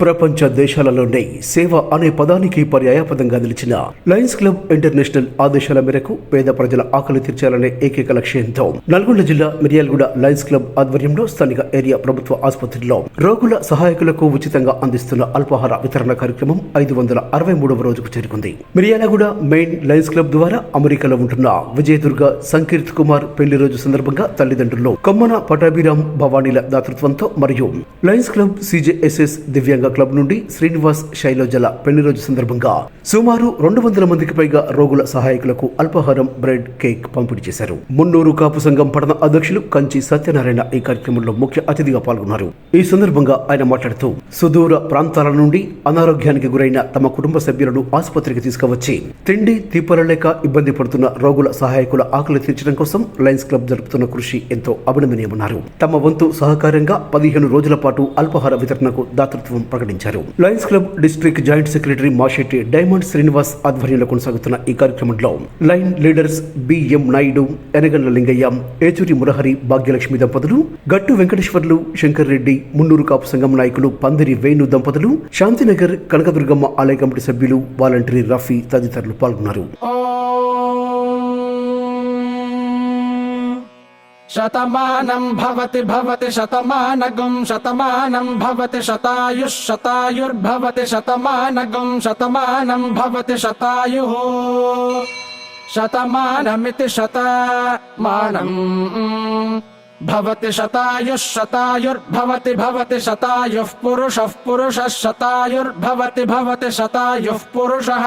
ప్రపంచ దేశాలలోనే సేవ అనే పదానికి పర్యాయపదంగా నిలిచిన లయన్స్ క్లబ్ ఇంటర్నేషనల్ ఆదేశాల మేరకు పేద ప్రజల ఆకలి తీర్చాలనే ఏకైక లక్ష్యంతో నల్గొండ జిల్లా మిర్యాలగూడ లయన్స్ క్లబ్ ఆధ్వర్యంలో స్థానిక ఏరియా ప్రభుత్వ ఆసుపత్రిలో రోగుల సహాయకులకు ఉచితంగా అందిస్తున్న అల్పాహార వితరణ కార్యక్రమం ఐదు వందల అరవై మూడవ రోజుకు చేరుకుంది. మిర్యాలగూడ మెయిన్ లయన్స్ క్లబ్ ద్వారా అమెరికాలో ఉంటున్న విజయదుర్గ సంకీర్త్ కుమార్ పెళ్ళి రోజు సందర్భంగా తల్లిదండ్రులు కొమ్మన పటాభిరామ్ భవానీల దాతృత్వంతో మరియు లయన్స్ క్లబ్ సిజేఎస్ఎస్ దివ్యాంగ క్లబ్ నుండి శ్రీనివాస్ శైలజల పెళ్ళి రోజు సందర్భంగా సుమారు రెండు వందల మందికి పైగా రోగుల సహాయకులకు అల్పాహారం బ్రెడ్ కేక్ పంపిణీ చేశారు. మున్నూరు కాపు సంఘం పట్టణ అధ్యక్షులు కంచి సత్యనారాయణ ఈ కార్యక్రమంలో ముఖ్య అతిథిగా పాల్గొన్నారు. ఈ సందర్భంగా ఆయన మాట్లాడుతూ సుదూర ప్రాంతాల నుండి అనారోగ్యానికి గురైన తమ కుటుంబ సభ్యులను ఆసుపత్రికి తీసుకువచ్చి తిండి తీపల లేక ఇబ్బంది పడుతున్న రోగుల సహాయకుల ఆకలి తీర్చడం కోసం లయన్స్ క్లబ్ జరుపుతున్న కృషి ఎంతో అభినందనీయమన్నారు. తమ వంతు సహకారంగా పదిహేను రోజుల పాటు అల్పాహార వితరణకు దాతృత్వం ప్రకటించారు. Lions club district joint secretary Mashetti diamond Srinivas ఆధ్వర్యంలో కొనసాగుతున్న ఈ కార్యక్రమంలో lion leaders BM Naidu Enagandla Lingaiah Yechuri Murahari Bhagyalakshmi దంపతులు గట్టు వెంకటేశ్వర్లు శంకర్ రెడ్డి మున్నూరు కాపు సంఘం నాయకులు పందిరి వేణు దంపతులు శాంతినగర్ కనకదుర్గమ్మ ఆలయ కమిటీ సభ్యులు వాలంటరీ రఫీ తదితరులు పాల్గొన్నారు. శతమానం భవతి భవతి శతమానగం శతమానం భవతి శతాయుః శతాయుర్భవతి శతమానగం శతమానం భవతి శతాయుః. శతమానమితి శతమానం భవతి శతాయుః శతాయుర్భవతి భవతి శతాయుః పురుషः పురుషः శతాయుర్భవతి భవతి శతాయుః పురుషः.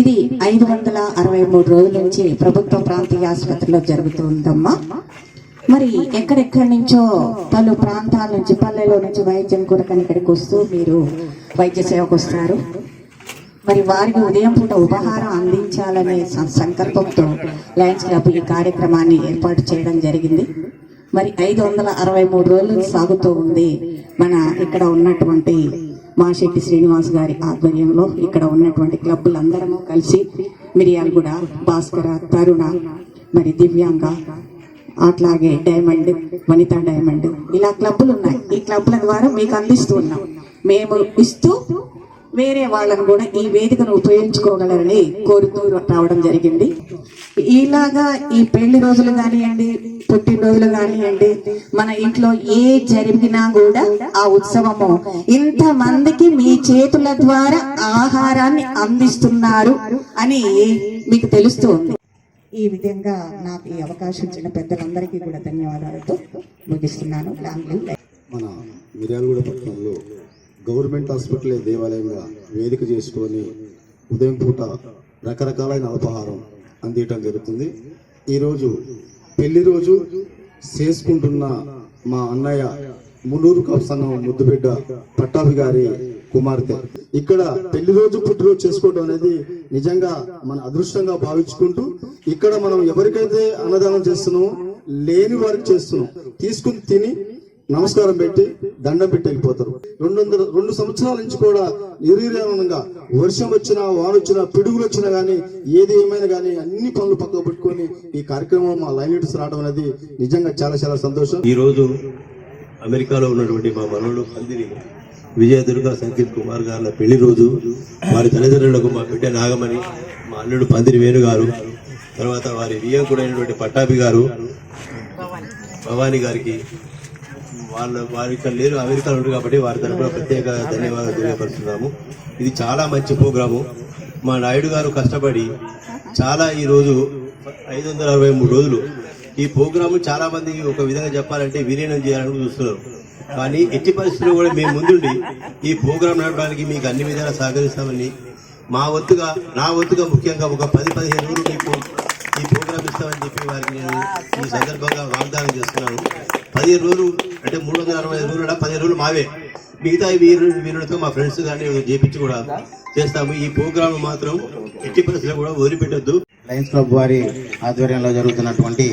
ఇది ఐదు వందల అరవై మూడు రోజుల నుంచి ప్రభుత్వ ప్రాంతీయ ఆసుపత్రిలో జరుగుతుందమ్మా. మరి ఎక్కడెక్కడి నుంచో పలు ప్రాంతాల నుంచి పల్లెలో నుంచి వైద్యం కొరకని ఇక్కడికి వస్తూ మీరు వైద్య సేవకు వస్తారు. మరి వారికి ఉదయం పూట ఉపహారం అందించాలనే సంకల్పంతో లయన్స్ క్లబ్ ఈ కార్యక్రమాన్ని ఏర్పాటు చేయడం జరిగింది. మరి ఐదు వందల అరవై మూడు రోజులు సాగుతూ ఉంది మన ఇక్కడ ఉన్నటువంటి మాశెట్టి శ్రీనివాస్ గారి ఆధ్వర్యంలో ఇక్కడ ఉన్నటువంటి క్లబ్బులందరము కలిసి మిరియాలగూడ భాస్కర తరుణ మరి దివ్యాంగ అట్లాగే డైమండ్ వనితా డైమండ్ ఇలా క్లబ్బులు ఉన్నాయి ఈ క్లబ్ల ద్వారా మీకు అందిస్తూ ఉన్నాం. మేము ఇస్తూ వేరే వాళ్ళను కూడా ఈ వేదికను ఉపయోగించుకోగలరని కోరుతూ రావడం జరిగింది. ఇలాగా ఈ పెళ్ళి రోజులు కానివ్వండి పుట్టినరోజులు కానివ్వండి మన ఇంట్లో ఏ జరిగినా కూడా ఆ ఉత్సవము ఇంత మందికి మీ చేతుల ద్వారా ఆహారాన్ని అందిస్తున్నారు అని మీకు తెలుస్తుంది ఈ విధంగా నాకు ఈ అవకాశం ఇచ్చిన పెద్దలందరికీ కూడా ధన్యవాదాలతో ముగిస్తున్నాను. మన మిర్యాలగూడ పట్టణంలో గవర్నమెంట్ హాస్పిటల్ దేవాలయంగా వేదిక చేసుకొని ఉదయం పూట రకరకాలైన అల్పాహారం అందియటం జరుగుతుంది. ఈరోజు పెళ్ళి రోజు చేసుకుంటున్న మా అన్నయ్య మునూరు కప్సంగం ముద్దుబిడ్డ పట్టాభి గారి కుమార్తె. ఇక్కడ పెళ్ళి రోజు పుట్టినరోజు చేసుకోవడం అనేది నిజంగా మన అదృష్టంగా భావించుకుంటూ ఇక్కడ మనం ఎవరికైతే అన్నదానం చేస్తున్నామో లేని వారికి చేస్తున్నాం. తీసుకుని తిని నమస్కారం పెట్టి దండం పెట్టి వెళ్ళిపోతారు. రెండు వందల రెండు సంవత్సరాల నుంచి కూడా నిర్వీర్యంగా వర్షం వచ్చినా వాన వచ్చినా పిడుగులు వచ్చినా కానీ ఏది ఏమైనా కానీ అన్ని పనులు పక్కకు పెట్టుకొని ఈ కార్యక్రమం మా లైన్ లీడర్స్ రావడం అనేది నిజంగా చాలా చాలా సంతోషం. ఈ రోజు అమెరికాలో ఉన్నటువంటి మా మనవడు పందిరి విజయ దుర్గా సంకీత్ కుమార్ గారి పెళ్ళి రోజు వారి తల్లిదండ్రులకు మా బిడ్డ నాగమణి మా అల్లుడు పందిరి వేణు గారు తర్వాత వారి వియంకుడైనటువంటి పట్టాభి గారు భవానీ గారికి వాళ్ళ వారి ఇక్కడ లేరు అమెరికాలో ఉండరు కాబట్టి వారి తరఫున ప్రత్యేక ధన్యవాదాలు తెలియపరుస్తున్నాము. ఇది చాలా మంచి ప్రోగ్రాము. మా నాయుడు గారు కష్టపడి చాలా ఈ రోజు ఐదు వందల అరవై మూడు రోజులు ఈ ప్రోగ్రాము చాలా మంది ఒక విధంగా చెప్పాలంటే విలీనం చేయాలని చూస్తున్నారు. కానీ ఎట్టి పరిస్థితుల్లో కూడా మేము ముందుండి ఈ ప్రోగ్రాం నడపడానికి మీకు అన్ని విధాలా సహకరిస్తామని మా వద్దుగా నా వద్దుగా ముఖ్యంగా ఒక పది పదిహేను రోజులు మీకు ఈ ప్రోగ్రామ్ ఇస్తామని చెప్పి వారికి నేను ఈ సందర్భంగా వాగ్దానం చేస్తున్నాను. పదిహేను రోజులు అంటే మూడు వందల అరవై ఐదు రోజులు పదిహేను రోజులు మావే. మిగతా వీరు వీరులతో మా ఫ్రెండ్స్ కానీ చేపించి కూడా చేస్తాము. ఈ ప్రోగ్రామ్ మాత్రం ఎట్టి పరిస్థితుల్లో కూడా వదిలిపెట్టద్దు. లయన్స్ క్లబ్ వారి ఆధ్వర్యంలో జరుగుతున్నటువంటి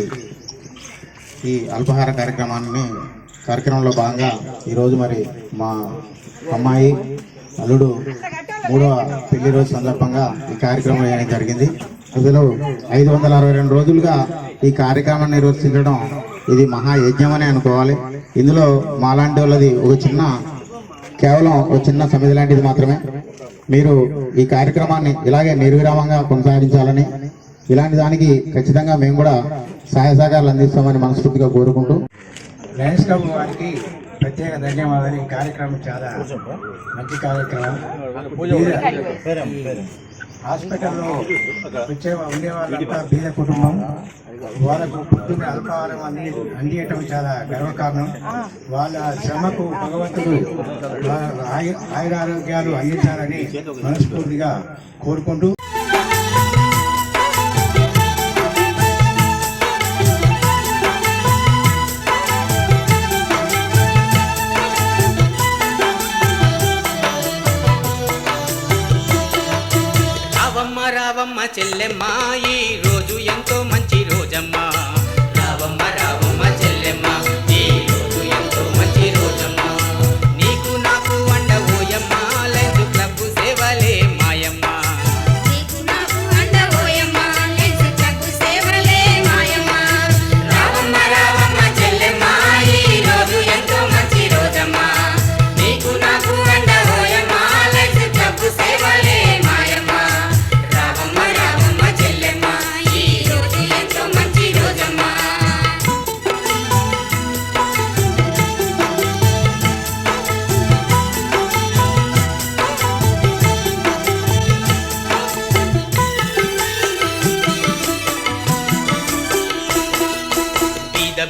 ఈ అల్పాహార కార్యక్రమాన్ని కార్యక్రమంలో భాగంగా ఈరోజు మరి మా అమ్మాయి అల్లుడు మూడవ పెళ్ళి రోజు సందర్భంగా ఈ కార్యక్రమం చేయడం జరిగింది. అసలు ఐదు వందల అరవై రెండు రోజులుగా ఈ కార్యక్రమాన్ని నిర్వర్తించడం ఇది మహా యజ్ఞమని అనుకోవాలి. ఇందులో మాలాంటి వాళ్ళది ఒక చిన్న కేవలం ఒక చిన్న సమితి లాంటిది మాత్రమే. మీరు ఈ కార్యక్రమాన్ని ఇలాగే నిర్విరామంగా కొనసాగించాలని ఇలాంటి దానికి ఖచ్చితంగా మేము కూడా సహాయ సహకారాలు అందిస్తామని మనస్ఫూర్తిగా కోరుకుంటూ. లయన్స్ క్లబ్ వారికి ప్రత్యేక ధన్యవాదాలు. ఈ కార్యక్రమం చాలా మంచి కార్యక్రమం. హాస్పిటల్లో వచ్చే ఉండే వాళ్ళంతా బీద కుటుంబం. వాళ్ళకు పొద్దున్న అల్పాహారం అంది అందియటం చాలా గర్వకారణం. వాళ్ళ శ్రమకు భగవంతుడు వాళ్ళ ఆయు ఆయురారోగ్యాలు అందించాలని మనస్ఫూర్తిగా కోరుకుంటూ రావమ్మ చెల్లెమ్మ ఈ రోజు ఎంతో మంచి రోజమ్మ. రావమ్మ రావమ్మ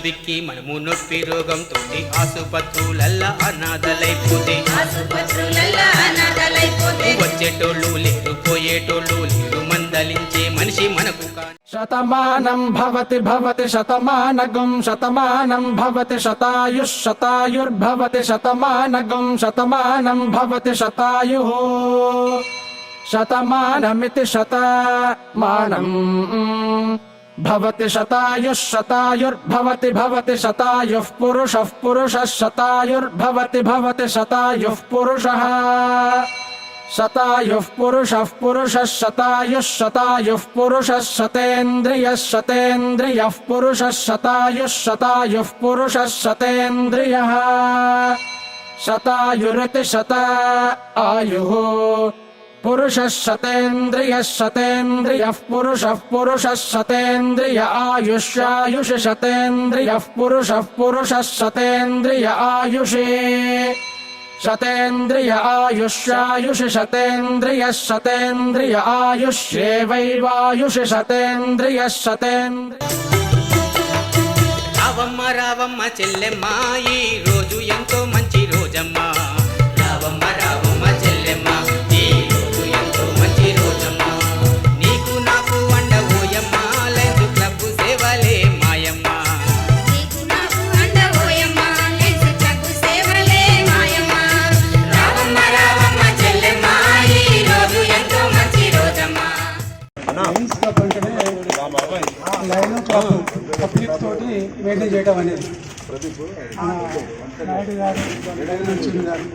బిక్కి మనము నొప్పి రోగంతో ఆసుపత్రులల్లా అనాథలైపోతే. ఆసుపత్రులల్లా అనాథలైపోతే. వచ్చేటోళ్ళు లేరు పోయేటోళ్ళు లేరు మందలించే మనిషి మనకు శతమానం భవతి భవతి శతమానగం శతమానం భవతి శతాయుః శతాయుర్భవతి శతమానగం శతమానం భవతి శతాయుః శతమానమితి శతమానం. భవతి శతాయుః శతాయుర్భవతి భవతి శతాయుః పురుషः పురుషः శతాయుర్భవతి భవతి శతాయుః పురుషः శతాయుః పురుషः పురుషः శతాయుः శతాయుః పురుషः శతేంద్రియः శతేంద్రియः పురుషः శతాయుः శతాయుః పురుషः శతేంద్రియः శతాయురితి శత ఆయుః పురుషः శతేంద్రియः శతేంద్రియः పురుషः పురుషः శతేంద్రియ ఆయుష్యాయుషి శతేంద్రియः పురుషः పురుషः శతేంద్రియ ఆయుషే శతేంద్రియ ఆయుష్యాయుషి శతేంద్రియ శతేంద్రియ ఆయుష్యేవైవాయుషి శతేంద్రియ శతేంద్రియ రావమ్మ రావమ్మ చెల్లెమ్మ ఈ రోజు ఎంతో మెయింటైన్ చేయడం అనేది. ఆ, నాయుడు గారు డైమండ్ గారు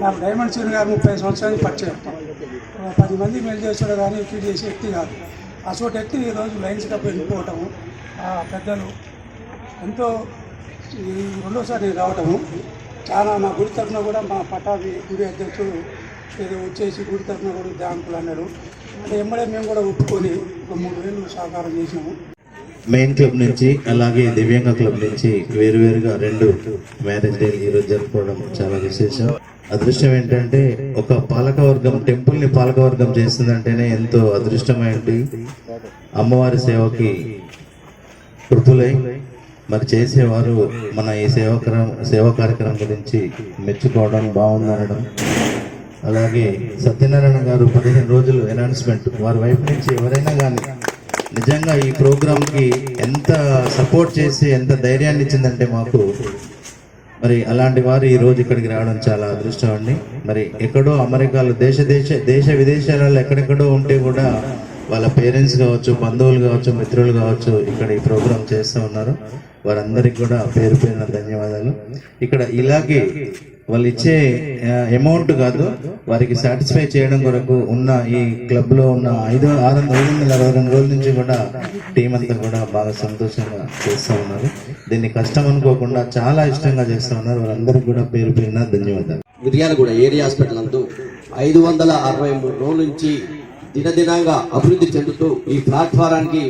నాకు డైమండ్ చీన్ గారు ముప్పై సంవత్సరానికి పరిచయం పది మంది మెయిల్ చేస్తాడు కానీ ఫీడ్ చేసే వ్యక్తి కాదు. అసోటి వ్యక్తి ఈరోజు లయన్స్ క్లబ్ వెళ్ళిపోవటము ఆ పెద్దలు ఎంతో ఈ రెండోసారి నేను రావటము చాలా మా గుడి తరఫున కూడా మా పటాభి గుడి అధ్యక్షుడు ఏదో వచ్చేసి గుడి తరఫున కూడా బ్యాంకులు అన్నారు. అంటే ఎమ్మడే మేము కూడా ఒప్పుకొని ఒక మూడు వేలు సహకారం చేసినాము మెయిన్ క్లబ్ నుంచి అలాగే దివ్యాంగ క్లబ్ నుంచి వేరువేరుగా రెండు మ్యారేజ్ డే ఈరోజు జరుపుకోవడం చాలా విశేషం. అదృష్టం ఏంటంటే ఒక పాలకవర్గం టెంపుల్ని పాలకవర్గం చేస్తుందంటేనే ఎంతో అదృష్టమైంది అమ్మవారి సేవకి కృతులై మరి చేసేవారు మన ఈ సేవకరం సేవా కార్యక్రమం గురించి మెచ్చుకోవడం బాగుందనడం. అలాగే సత్యనారాయణ గారు పదిహేను రోజులు అనౌన్స్మెంట్ వారి వైపు నుంచి ఎవరైనా కానీ నిజంగా ఈ ప్రోగ్రాంకి ఎంత సపోర్ట్ చేసి ఎంత ధైర్యాన్ని ఇచ్చిందంటే మాకు మరి అలాంటి వారు ఈరోజు ఇక్కడికి రావడం చాలా అదృష్టం అండి. మరి ఎక్కడో అమెరికాలో దేశ దేశ దేశ విదేశాలలో ఎక్కడెక్కడో ఉంటే కూడా వాళ్ళ పేరెంట్స్ కావచ్చు బంధువులు కావచ్చు మిత్రులు కావచ్చు ఇక్కడ ఈ ప్రోగ్రాం చేస్తూ ఉన్నారు. వారందరికీ కూడా పేరు పేరున ధన్యవాదాలు. ఇక్కడ ఇలాగే వాళ్ళు ఇచ్చే అమౌంట్ కాదు. వారికి సాటిస్ఫై చేయడం కొరకు ఉన్న ఈ క్లబ్లో ఉన్న ఐదు ఆరు వందల ఐదు వందల అరవై రెండు రోజుల నుంచి కూడా టీం అంతా కూడా బాగా సంతోషంగా చేస్తూ ఉన్నారు. దీన్ని కష్టం అనుకోకుండా చాలా ఇష్టంగా చేస్తూ ఉన్నారు. వాళ్ళందరికీ కూడా పేరు పేరున ధన్యవాదాలు. మిర్యాలగూడ ఏరియా హాస్పిటల్ అందు ఐదు వందల అరవై మూడు రోజుల నుంచి దినదినంగా అభివృద్ధి చెందుతూ ఈ ప్లాట్ఫారానికి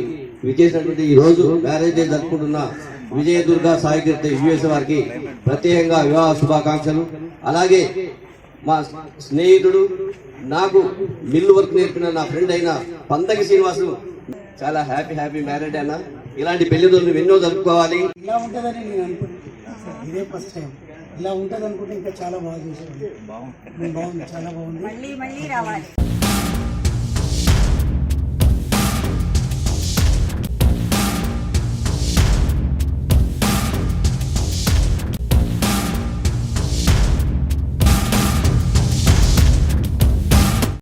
విజేసినటువంటి ఈ రోజు మ్యారేజ్ డే జరుపుకుంటున్న విజయదుర్గ సాయికీర్తి యుఎస్ వారికి ప్రత్యేకంగా వివాహ శుభాకాంక్షలు. అలాగే మా స్నేహితుడు నాకు మిల్లు వర్క్ నేర్పిన నా ఫ్రెండ్ అయిన పంతకి శ్రీనివాసు చాలా హ్యాపీ హ్యాపీ మ్యారేజ్ అయినా ఇలాంటి పెళ్ళి రోజులు ఎన్నో జరుపుకోవాలి. ఇలా ఉంటుందని నేను అనుకుంటున్నాను ఇదే ఫస్ట్ టైం. ఇలా ఉంటుంది అనుకుంటే ఇంకా చాలా బాగా బాగుంది చాలా బాగుంది. మళ్ళీ మళ్ళీ రావాలి.